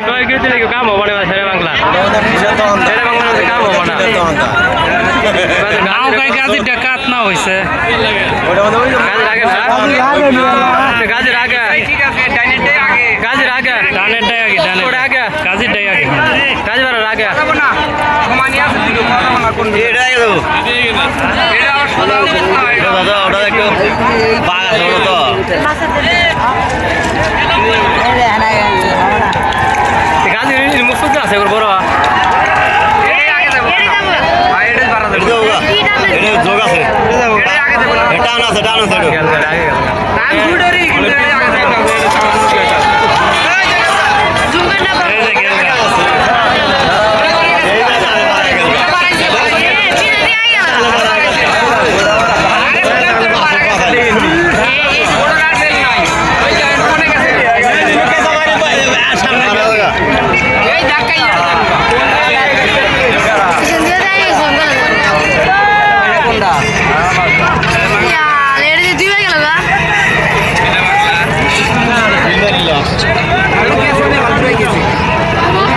কয় কেজি লাগে কাম হব না শেরে বাংলা। শেরে বাংলার মধ্যে কাম হব না। নাও কাই গাছি ডাকাত না আগে না? গাছের আগে। গাছের আগে। ডানের ডাই আগে ডানের ওটা আগে। বাড়ার আগে। গাছের গেল আছে আগে গেল